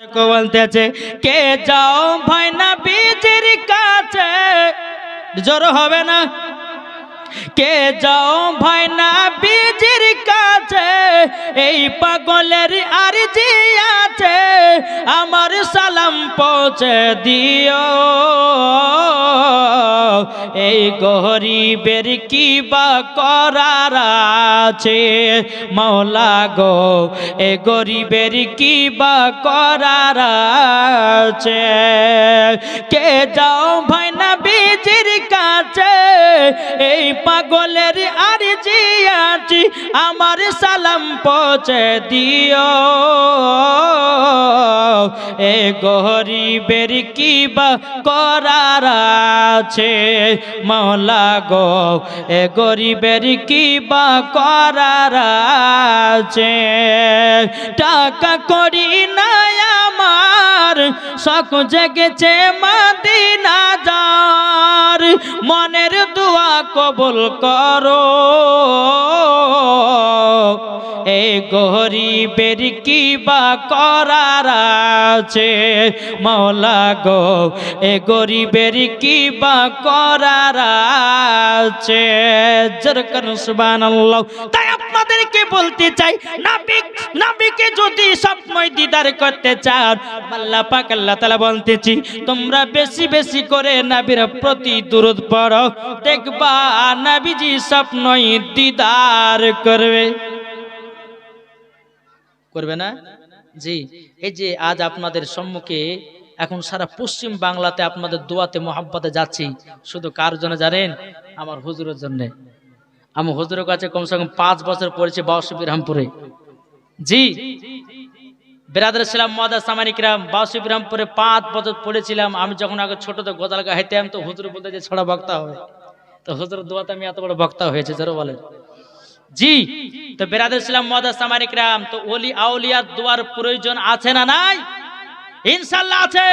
বলতেছে কে যাও ভাই না বীজের কাছে? জোর হবে না। কে যাও ভাই না বীজের কাছে? এই পাগলের আর জি আছে, আমার সালাম পৌঁছে দিও। এই গরিবের কি বা করার আছে মৌলা গো, এ গরিবের কি বা করার আছে। কে যাও ভাই না বীজের এই পাগলের আর জি আছি আমার সালাম পৌঁছে দিও। এ গরিবের কি বা করার আছে মৌলা গো। এ গরিবের কি বা করার আছে। টাকা করি না আমার, শখ জেগেছে মাদিনা যার। মনের কবুল করো। এই গরিবের কি বা করার আছে মৌলা গো। এ গরিবের কি বা করার আছে। যেরকম সুবহানাল্লাহ। তাই আপনাদেরকে বলতে চাই, নাবিক, নাবিকে যদি স্বপ্নই দিদার করতে চান, আল্লাহ পাক, আল্লাহ তাআলা বলতেছি, তোমরা বেশি বেশি করে নাবির প্রতি দূরত পড়ো। দেখবা নাবিজি স্বপ্নই দিদার করবে। করবে না? জি, এই যে আজ আপনাদের সম্মুখে, এখন সারা পশ্চিম বাংলাতে আপনাদের দোয়াতে মোহাব্বতে যাচ্ছি। শুধু কার জন্য জানেন? আমার হুজুরের জন্য। আমি হুজুরের কাছে কমসে কম পাঁচ বছর পড়েছি বাউসি বিরহামপুরে জি বেরাদার ছিলাম মহাদা সামানিকরাম বাউসি বিরহামপুরে পাঁচ বছর পড়েছিলাম আমি যখন আগে ছোট তো গোদাল গা হেঁটেম তো হুজুর বলতে যে ছড়া বক্তা হবে তো হুজুর দোয়াতে আমি এত বড় বক্তা হয়েছে যারা বলেন জি তো বেরাদের ইসলাম মহাদা সামানিকরাম তো ওলি আউলিয়ার দোয়ার প্রয়োজন আছে না নাই ইনশাল্লাহ আছে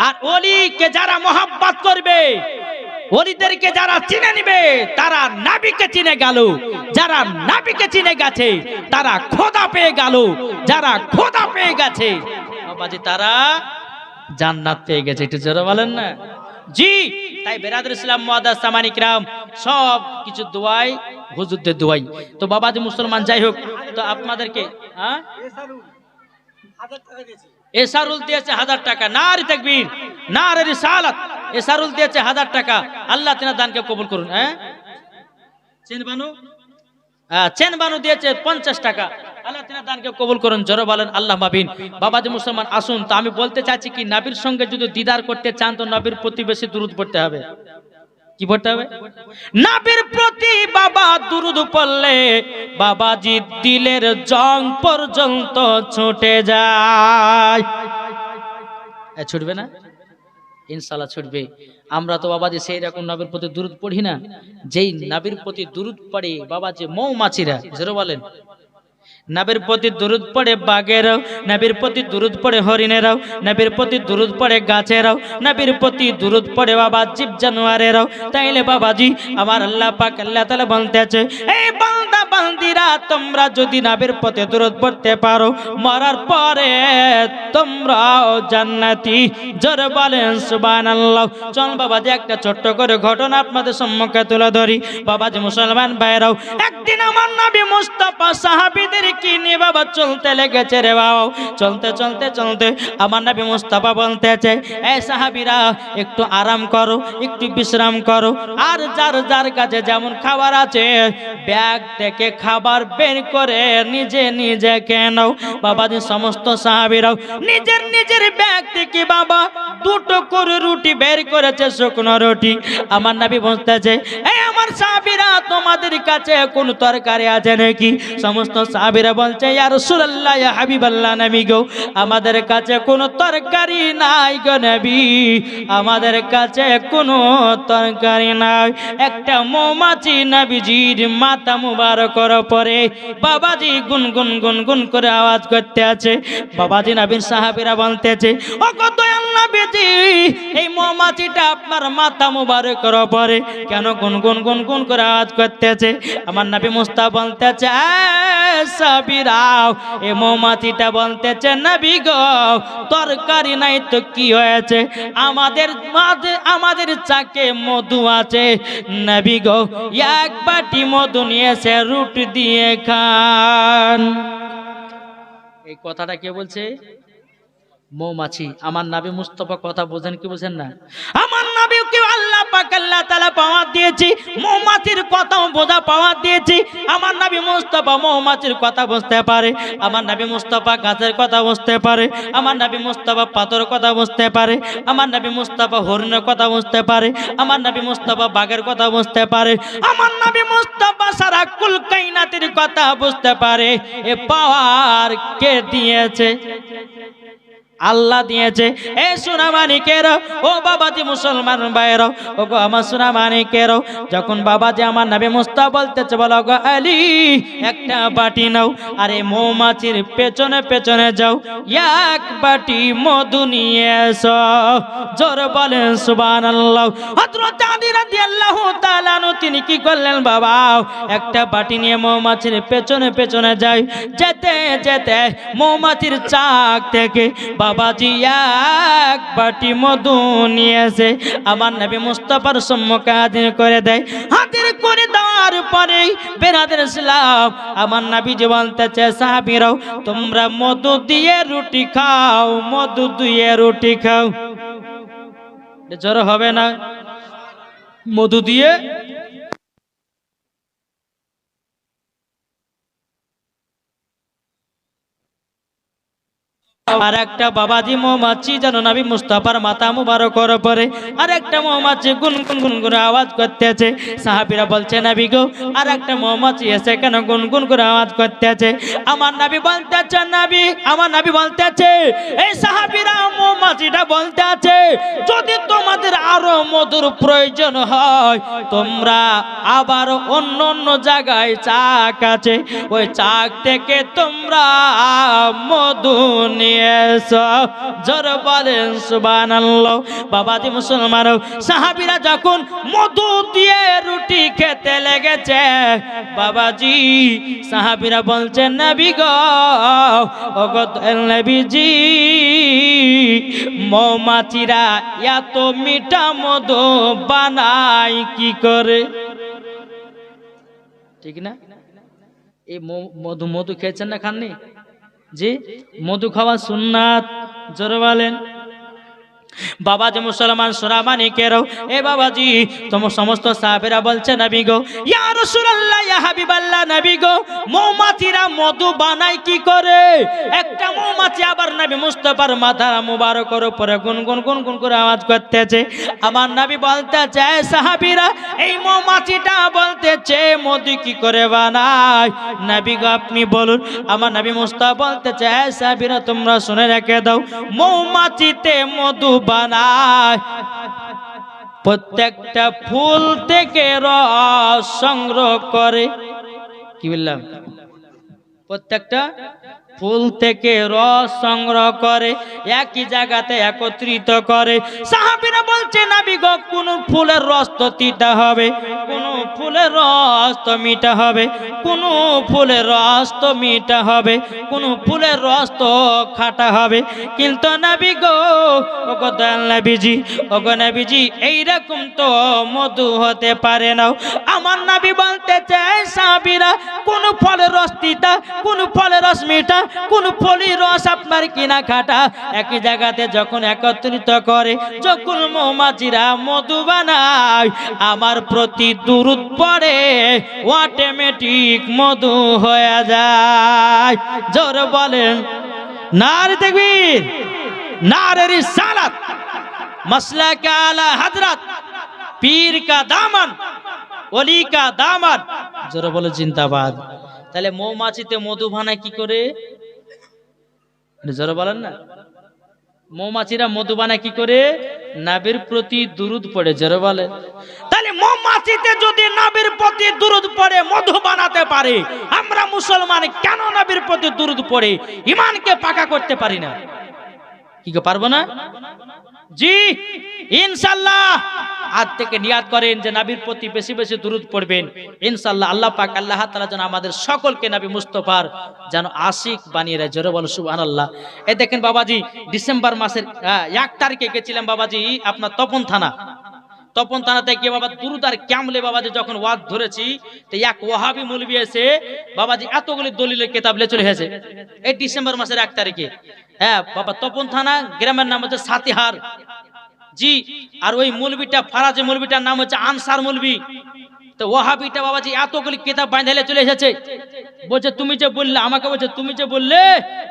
আর ওলিকে যারা মোহাব্বত করবে ওলিদেরকে যারা চিনে নিবে তারা নাবিকে চিনে গেল। যারা নাবিকে চিনে গেছে তারা খোদা পেয়ে গেল। যারা খোদা পেয়ে গেছে বাবাজি তারা জান্নাত পেয়ে গেছে। একটু জোরে বলেন না। জি তাই বেরাদুল ইসলাম মুআদ্দাস সামানিক রাম সব কিছু দোয়াই হুজুরদের দোয়াই। তো বাবাজি মুসলমান যাই হোক তো আপনাদেরকে হ্যাঁ? এসারুল দিয়েছে। হাজার টাকা। না রে তাকবীর না রে রিসালাত। এসারুল দিয়েছে হাজার টাকা। আল্লাহ তিনা দানকে কবুল করুন হ্যাঁ? হ্যাঁ, চেন বানু দিয়েছে পঞ্চাশ টাকা। আল্লাহ তিনা দানকে কবুল করুন জোরে বলেন আল্লাহ মাবিন বাবাজি মুসলমান আসুন তো আমি বলতে চাচ্ছি কি নাবির সঙ্গে যদি দিদার করতে চান তো নবীর প্রতি বেশি দূরত পড়তে হবে। কি পড়তে হবে? নাবির প্রতি বাবা দুরুদ পড়লে বাবাজি দিলের জং পর্যন্ত ছুটে যায়। ছুটবে না? ইনশাল্লাহ ছুটবে। আমরা তো বাবাজি সেই রকম নবীর প্রতি দূরত পড়ি না। যেই নবীর প্রতি দূরত পড়ে বাবা বাবাজি মৌমাছিরা, জোরে বলেন। নবীর প্রতি দুরুদ পড়ে বাঘেরাও, নবীর প্রতি দুরুদ পড়ে হরিণেরাও, নবীর প্রতি দুরুদ পড়ে গাছেরাও, নবীর প্রতি দুরুদ পড়ে বাবা জীব জানোয়ারেরাও। তাইলে বাবাজি, আমার আল্লাহ পাক আল্লাহ তাআলা বলতেছে, এই বান্দা তোমরা যদি নবীর পথে দুরুদ পড়তে পারো, মরার পরে তোমরাও জান্নাতি। জোরে বলেন, সুবহানাল্লাহ। চল বাবাজি, একটা ছোট্ট করে ঘটনা আপনাদের সম্মুখে তুলে ধরি। বাবাজি, মুসলমান ভাইরাও, একদিন আমার নবী মুস্তাফা সাহাবিদের কি নিয়ে বাবা চলতে লেগেছে রে বাবা চলতে চলতে চলতে আমার নবী মুস্তাফা বলতেছে, এই সাহাবিরা, একটু আরাম করো, একটু বিশ্রাম করো। আর যার যার কাছে যেমন খাবার আছে, ব্যাগ থেকে খাবার বের করে নিজে নিজে কেন বাবাজি সমস্ত সাহাবিরাও নিজের নিজের ব্যাগ থেকে বাবা দুটো করে রুটি বের করেছে শুকনো রুটি। আমার নাবি বলতেছে, এই আমার সাহাবীরা, তোমাদের কাছে কোন তরকারি আছে নাকি? সমস্ত সাহাবীরা বলছে, ইয়া রাসূলুল্লাহ, ইয়া হাবিবাল্লাহ নবী গো, আমাদের কাছে কোনো তরকারি নাই গো নবী। আমাদের কাছে কোনো তরকারি নাই। একটা মৌমাছি নবীজির মাথা মুবারকর পরে বাবাজি গুনগুন গুনগুন করে আওয়াজ করতে আছে। বাবাজি নবীর সাহাবীরা বলতেছে, ও কত নবীজি, এই মৌমাছিটা আপনার মাথা মুবারকর পরে কেন গুনগুন গুন গুনগুন করে আওয়াজ করতেছে। আমার নবী মুস্তা বলতেছে, "এ সাবিরাও, এ মৌমাছিটা বলতেছে, নবী তরকারি নাই তো কি হয়েছে? আমাদের আমাদের চাকে মধু আছে। নবী গো, এক বাটি মধু নিয়েছে, রুটি দিয়ে খান। এই কথাটা কে বলছে? মৌমাছি। আমার নাবি মুস্তফা কথা বোঝেন কি বোঝেন না? আমার নাবিকে আল্লাহ পাক, আল্লাহ তাআলা পাওয়া দিয়েছি। মৌমাছির কথাও বোঝা পাওয়া দিয়েছি। আমার নাবি মুস্তফা মৌমাছির কথা বুঝতে পারে। আমার নাবি মুস্তফা গাছের কথা বুঝতে পারে। আমার নাবি মুস্তফা পাথর কথা বুঝতে পারে। আমার নাবি মুস্তফা হরিণের কথা বুঝতে পারে। আমার নাবি মুস্তফা বাঘের কথা বুঝতে পারে। আমার নাবি মুস্তফা সারা কুল কাইনাতের কথা বুঝতে পারে। এ পাওয়ার কে দিয়েছে? আল্লাহ দিয়েছে। এ সোনা মানিকের ও বাবাজি মুসলমান ভাইয়ের ও গো আমার সোনা মানিকের যখন বাবাজি আমার নামে মুস্তা বলতেছে, বলো গো আলী একটা বাটি নাও। আরে মৌমাছির পেছনে পেছনে যাও। এক বাটি মধু নিয়ে এসো। জোর বলেন সুবান তিনি কি করলেন বাবা? একটা বাটি নিয়ে মৌমাছির পেছনে পেছনে যায়। যেতে যেতে মৌমাছির চাক থেকে বাবাজি এক বাটি মধু নিয়েছে আমার নবী মুস্তফার সম্মুখে হাজির করে দেয়। হাজির করে দেওয়ার পরে বেরাদের ইসলাম আমার নাবি যে বলতেছে সাহাবিরাও, তোমরা মধু দিয়ে রুটি খাও, মধু দিয়ে রুটি খাও। জ্বর হবে না? মধু দিয়ে আর একটা বাবাজি মৌমাছি, যেন নবী মুস্তাফার মাথা করার পরে আর একটা মৌমাছি গুন গুন গুন করে আওয়াজ করতেছে। সাহাবিরা বলছে, নবী গো আর একটা মৌমাছি এসে কেন গুন গুন করে আওয়াজ করতেছে? আমার নবী বলতেছে, নাবি, আমার নবী বলতেছে, এই সাহাবিরা মৌমাছিটা বলতে আছে যদি তোমাদের আরও মধুর প্রয়োজন হয়, তোমরা আবার অন্য অন্য জায়গায় চাক আছে। ওই চাক থেকে তোমরা মধু নিয়ে সাহাবীরা যখন মধু দিয়ে রুটি খেতে লেগেছে, বাবাজি মৌমাছিরা এত মিঠা মধু বানায় কি করে? ঠিক না? এই মধু মধু খেয়েছেন না খাননি? জি, মধু খাওয়া সুন্নাত, জোরে বাবা যে মুসলমান সোনামানি কেরো, এ বাবাজি তোমার সমস্ত সাহাবেরা বলছে, নবী গো, ইয়া রাসূলুল্লাহ হাবিবাল্লাহ, নবী গো, মৌমাছিরা মধু বানায় কি করে? একটা মৌমাছি আবার নবী মুস্তাফার মাথা মুবারকের উপরে গুনগুন গুনগুন করে আওয়াজ করতেছে। আমার নাবি বলতে চায় সাহাবিরা, এই মৌমাছিটা বলতেছে, মধু কি করে বানায়? নবী গো, আপনি বলুন। আমার নবী বলতে চায় সাহাবিরা, তোমরা শুনে রেখে দাও, মৌমাছিতে মধু বানায়। প্রত্যেকটা ফুল থেকে রস সংগ্রহ করে। কি বললাম? প্রত্যেকটা ফুল থেকে রস সংগ্রহ করে, একই জায়গাতে একত্রিত করে। সাহাবিরা বলছে, নাবি গো, কোন ফুলের রস তো তিতা হবে, কোন ফুলের রস তো মিঠা হবে, কোন ফুলের রস তো মিঠা হবে, কোন ফুলের রস তো খাটা হবে। কিন্তু নাবি গো, ওগো দয়াল নাবিজি, ওগো নাবিজি, এইরকম তো মধু হতে পারে না। আমার নাবি বলতে চায়, সাহাবিরা, কোন ফলের রস তিতা, কোন ফলের রস মিঠা, কোন ফলের রস আপনার কিনা খাটা। একই জায়গাতে যখন একত্রিত করে, যখন মৌমাছিরা মধু বানায়, আমার প্রতি দুরুদ পরে অটোমেটিক মধু হয়ে যায়। জোর বলেন, নার দেখবি নারের সালাত মসলা কে আলা হজরত পীর কা দামন অলি কা দামন। জোর বলে জিন্দাবাদ। তাহলে মৌমাছিতে মধু বানায় কি করে? জোর বলেন না। মৌমাছিরা মধু বানায় কি করে? নাবির প্রতি দুরুদ পড়ে, জোর বলে মৌমাছিতে যদি নাবির প্রতি দুরুদ পড়ে, মধু বানাতে পারে, আমরা মুসলমান কেন নাবির প্রতি দুরুদ পড়ে? ইমানকে পাকা করতে পারি না। কি পারব না? জি, ইনশাল্লাহ। আজ থেকে নিয়াত করেন যে নবীর প্রতি বেশি বেশি দুরুদ পড়বেন। ইনশাল্লাহ আল্লাহ পাক, আল্লাহ তাআলা যেন আমাদের সকলকে নবী মুস্তফার যেন আশিক বানিয়ে দেয়। জোরে বলো, সুবহানাল্লাহ। এই দেখেন বাবাজি, ডিসেম্বর মাসের এক তারিখে গেছিলাম বাবাজি, আপনার তপন থানা। তপন থানাতে গিয়ে বাবা দুরুদ আর ক্যামলে বাবাজি যখন ওয়াদ ধরেছি, তো এক ওহাবি মৌলবি এসে বাবাজি এতগুলি দলিলের কেতাব লে চলে এসেছে এই ডিসেম্বর মাসের এক তারিখে। হ্যাঁ বাবা তপন থানা গ্রামের নাম হচ্ছে সাতিহার। জি, আর ওই মৌলবিটা, ফারাজে মৌলবিটার নাম হচ্ছে আনসার মৌলবি। তো ওহাবিটা বাবাজি এতগুলি কিতাব বাঁধাইলে চলে এসেছে। বলছে, তুমি যে বললে, আমাকে বলছে, তুমি যে বললে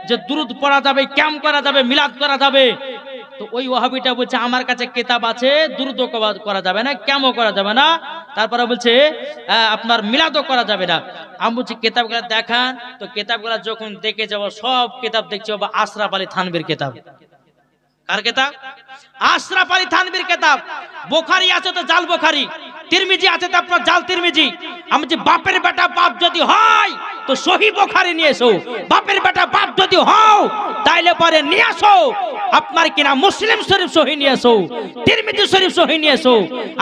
যে দুরুদ পড়া যাবে ক্যাম্প করা যাবে, মিলাদ করা যাবে তো ওই ওহাবিটা বলছে, আমার কাছে কিতাব আছে দ্রুত করা যাবে না ক্যামও করা যাবে না? তারপরে বলছে আপনার মিলাদও করা যাবে না। আমি বলছি, কিতাবগুলো দেখান। তো কিতাবগুলো যখন দেখে যাব, সব কিতাব দেখছি বাবা আশরাফ আলী থানবির কেতাব। কার কিতাব? আশরাফ আলী থানবির কিতাব। বোখারি আছে তো জাল বোখারি, তিরমিজি আছে তো আপনার জাল তিরমিজি। আমি যে বাপের বেটা বাপ যদি হয়, তো সহি বোখারি নিয়ে এসো। বাপের বেটা বাপ যদি হও, তাইলে পরে নিয়ে আসো। আপনার কিনা মুসলিম শরীফ সহি নিয়ে এসো তিরমিজি শরীফ সহি নিয়ে এসো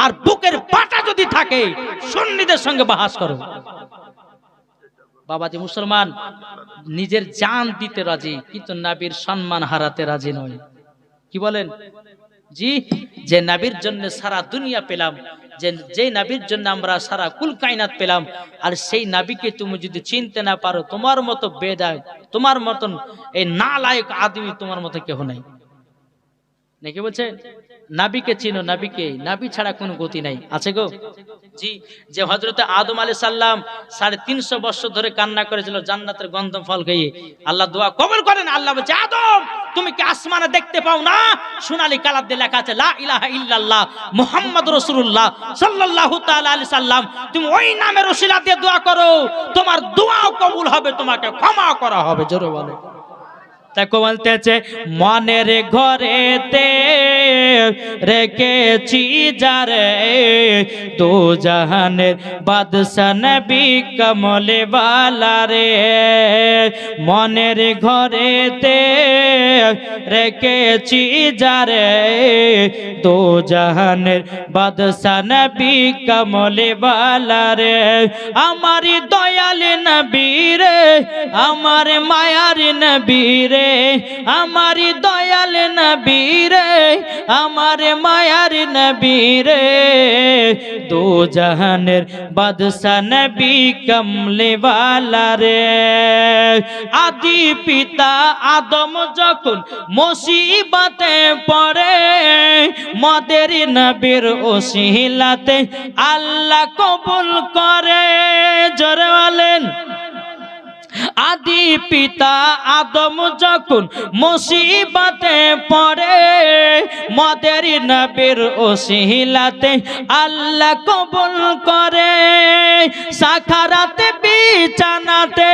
আর বুকের পাটা যদি থাকে, সুন্নিদের সঙ্গে বাহাস করো। বাবাজি মুসলমান, নিজের জান দিতে রাজি, কিন্তু নাবির সম্মান হারাতে রাজি নয়। কি বলেন? জি, যে নাবির জন্য সারা দুনিয়া পেলাম, যে যে নাবির জন্য আমরা সারা কুল কায়নাত পেলাম, আর সেই নাবিকে তুমি যদি চিনতে না পারো, তোমার মতো বেদায়, তোমার মতন এই না লায়ক আদমি তোমার মতো কেহ নাই। নাকি বলছে, নাবিকে চিনো, নাবিকে, নাবি ছাড়া কোনো গতি নাই। আছে গো? জি, যে হজরতে আদম আলী সাল্লাম সাড়ে তিনশো বছর ধরে কান্না করেছিল, জান্নাতের গন্ধম ফল খেয়ে আল্লাহ দোয়া কবল করেন। আল্লাহ বলছে, আদম, তুমি কি আসমানে দেখতে পাও না? সোনালী কালার দিয়ে লেখা আছে, লা ইলাহা ইল্লাল্লাহ মুহাম্মদ রাসূলুল্লাহ সাল্লাল্লাহু তাআলা আলাইহি সাল্লাম তুমি ওই নামের ওসিলা দিয়ে দোয়া করো। তোমার দোয়াও কবুল হবে, তোমাকে ক্ষমা করা হবে, জোরে বলে তাকে বলতেছে মনের ঘরেতে রেখেছি যারে দু জাহানের বাদশা নবী কমলে বালা রে। মনের ঘরেতে রেখেছি যারে দু জাহানের বাদশা নবী কমলে বালা রে। আমারি দয়াল নবী রে, আমার মায়ার নবী রে। আমার দয়াল নবী রে আমার মায়ার নবী রে। দু জাহানের বাদশা নবী কমলে রে। আদি পিতা আদম যখন মুসিবতে পড়ে, মদের নবীর ওসিলাতে আল্লাহ কবুল করে। জোরে বলেন আদি পিতা আদম যখন মুসিবতে পড়ে, মদের নবীর ওসিলাতে আল্লাহ কবুল করে। সাখারাতে, বিছানাতে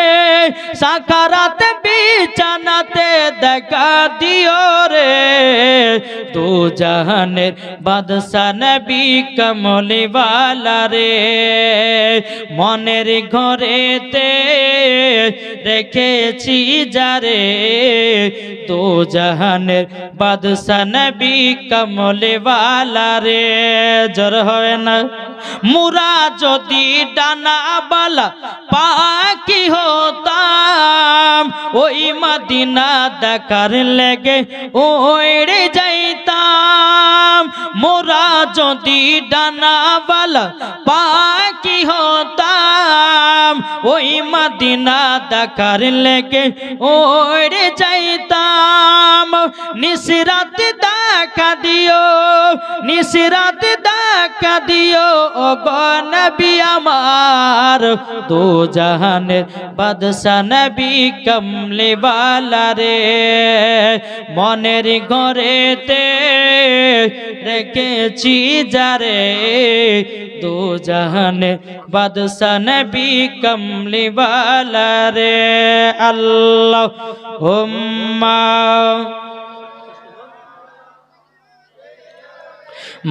সাখারাতে, বিছানাতে দেখা দিও রে। দু জাহানের বাদশা নবী কমলি বালা রে মনের ঘরেতে রেখেছি যারে তো জাহানের বাদশা নবী কমলে বালা রে জর হয় না মুরা যদি ডানা বালা পাখি হতাম ওই মদিনা দেখার লেগে ওড়ে যাইতাম মোরা যদি ডানা বালা পাখি হতাম, ওই মদিনা দেখার লেগে ওড়ে যাইতাম। নিসরাত দেখা দিও নিসরাত দেখা দিও ও নবী আমার। দু জাহানের বাদশা নবী কমলে বালা রে, মনের ঘরেতে রেখেছি যারে দু জাহানের বাদশা নবী কমলে বালা রে আল্লাহ হুম্মা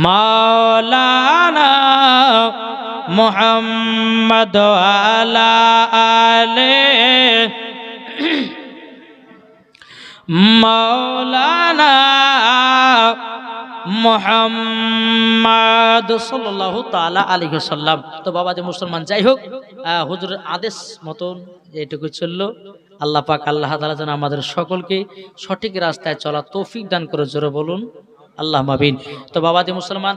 মাওলানা মোহাম্মদ আলা আলে মাওলানা মোহাম্মদ সাল্লাল্লাহু তাআলা আলাইহি সাল্লাম তো বাবা যে মুসলমান, যাই হোক হুজুরের আদেশ মতন এইটুকু চলল আল্লাহ পাক, আল্লাহ তাআলা যেন আমাদের সকলকে সঠিক রাস্তায় চলা তৌফিক দান করে, জোরে বলুন, আল্লাহ মাবিন তো বাবা যে মুসলমান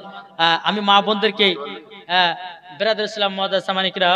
আমি মা বোনদেরকে বেরাদুল ইসলাম মহাদাস সামানিকরা